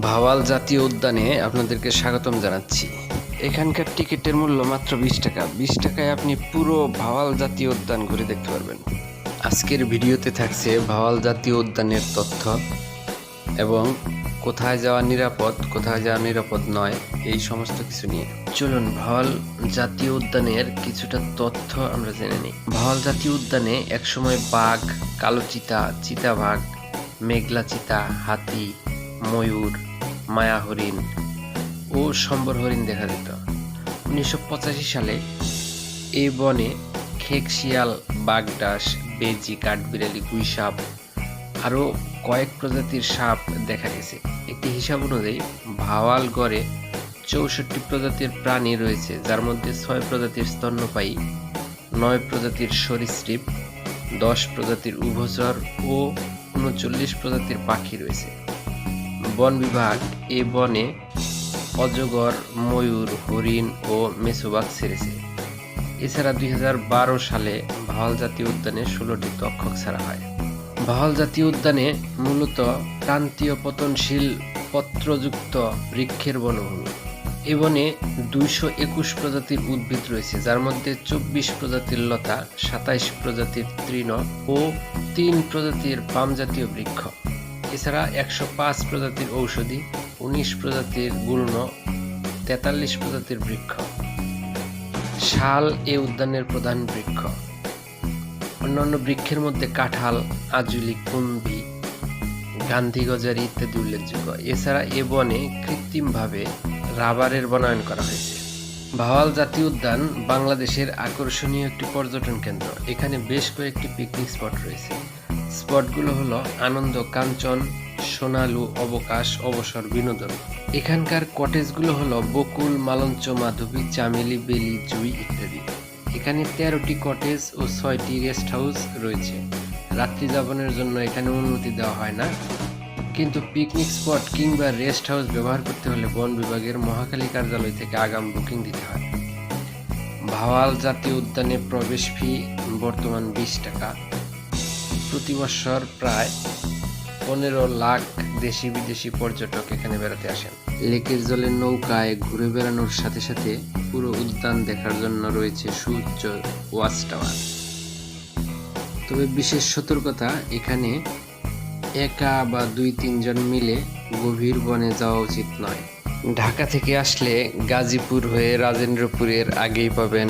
ভাওয়াল জাতীয় উদ্যানে আপনাদেরকে স্বাগতম জানাচ্ছি। এখানকার টিকিটের মূল্য মাত্র বিশ টাকা। বিশ টাকায় আপনি পুরো ভাওয়াল জাতীয় উদ্যান ঘুরে দেখতে পারবেন। আজকের ভিডিওতে থাকছে ভাওয়াল জাতীয় উদ্যানের তথ্য এবং কোথায় যাওয়া নিরাপদ, কোথায় যাওয়া নিরাপদ নয়, এই সমস্ত কিছু নিয়ে। চলুন, ভাওয়াল জাতীয় উদ্যানের কিছুটা তথ্য আমরা জেনে নিই। ভাওয়াল জাতীয় উদ্যানে একসময় বাঘ, কালো চিতা, চিতাবাঘ, মেঘলা চিতা, হাতি ময়ূর, মায়া হরিণ ও সম্বর হরিণ দেখা যেত। উনিশশো পঁচাশি সালে এই বনে খেক, শিয়াল বাগডাস বেজি, কাঠবিড়ালি, গুই সাপ আরও কয়েক প্রজাতির সাপ দেখা গেছে। একটি হিসাব অনুযায়ী ভাওয়াল গড়ে চৌষট্টি প্রজাতির প্রাণী রয়েছে, যার মধ্যে ছয় প্রজাতির স্তন্যপায়ী, নয় প্রজাতির সরীসৃপ, দশ প্রজাতির উভচর ও উনচল্লিশ প্রজাতির পাখি রয়েছে। বন বিভাগ এ বনে অজগর, ময়ূর, হরিণ ও মেসোবাগ ছেড়েছে। এছাড়া দুই হাজার বারো সালে ভাওয়াল জাতীয় উদ্যানে ষোলোটি তক্ষক ছাড়া হয়। ভাওয়াল জাতীয় উদ্যানে মূলত ক্রান্তীয় পতনশীল পত্রযুক্ত বৃক্ষের বনভূমি। এ বনে দুইশো একুশ প্রজাতির উদ্ভিদ রয়েছে, যার মধ্যে চব্বিশ প্রজাতির লতা, সাতাইশ প্রজাতির তৃণ ও তিন প্রজাতির পাম জাতীয় বৃক্ষ। এছাড়া একশো পাঁচ প্রজাতির ঔষধি, উনিশ প্রজাতির গুল্ম তেতাল্লিশ প্রজাতির বৃক্ষ। শাল এ উদ্যানের প্রধান বৃক্ষ। অন্যান্য বৃক্ষের মধ্যে কাঁঠাল, আজুলি কুম্ভি গান্ধী গজারি ইত্যাদি উল্লেখযোগ্য। এছাড়া এ বনে কৃত্রিমভাবে রাবারের বনায়ন করা হয়েছে। ভাওয়াল জাতীয় উদ্যান বাংলাদেশের আকর্ষণীয় একটি পর্যটন কেন্দ্র। এখানে বেশ কয়েকটি পিকনিক স্পট রয়েছে। স্পটগুলো হলো আনন্দ, কাঞ্চন, সোনালু, অবকাশ, অবসর, বিনোদন। এখানকার কটেজগুলো হলো বকুল, মালঞ্চ, মাধবী, চামেলি, বেলি, জুই ইত্যাদি। এখানে তেরোটি কটেজ ও ছয়টি রেস্ট হাউস রয়েছে। রাত্রি যাপনের জন্য এখানে অনুমতি দেওয়া হয় না। কিন্তু পিকনিক স্পট কিংবা রেস্ট হাউস ব্যবহার করতে হলে বন বিভাগের মহাখালী কার্যালয় থেকে আগাম বুকিং দিতে হয়। ভাওয়াল জাতীয় উদ্যানে প্রবেশ ফি বর্তমান বিশ টাকা। প্রতি বছর প্রায় পনেরো লাখ দেশি বিদেশি পর্যটক এখানে বেড়াতে আসেন। লেকের জলে নৌকায় ঘুরে বেড়ানোর সাথে সাথে পুরো উদ্যান দেখার জন্য রয়েছে সুউচ্চ ওয়াচ টাওয়ার। তবে বিশেষ সতর্কতা এখানে একা বা দুই তিনজন মিলে গভীর বনে যাওয়া উচিত নয়। ঢাকা থেকে আসলে গাজীপুর হয়ে রাজেন্দ্রপুরের আগেই পাবেন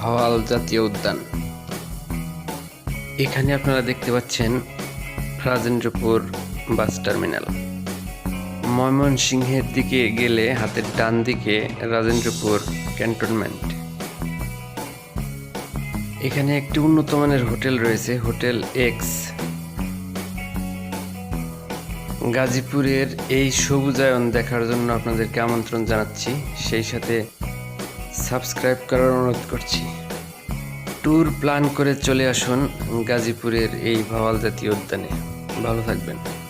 ভাওয়াল জাতীয় উদ্যান। এখানে আপনারা দেখতে পাচ্ছেন রাজেন্দ্রপুর বাস টার্মিনাল। ময়মনসিংহের দিকে গেলে হাতের ডান দিকে রাজেন্দ্রপুর ক্যান্টনমেন্ট। এখানে একটি উন্নত মানের হোটেল রয়েছে, হোটেল এক্স। গাজীপুরের এই সবুজায়ন দেখার জন্য আপনাদেরকে আমন্ত্রণ জানাচ্ছি। সেই সাথে সাবস্ক্রাইব করার অনুরোধ করছি। ট্যুর প্ল্যান করে চলে আসুন গাজীপুরের এই ভাওয়াল জাতীয় উদ্যানে। ভালো থাকবেন।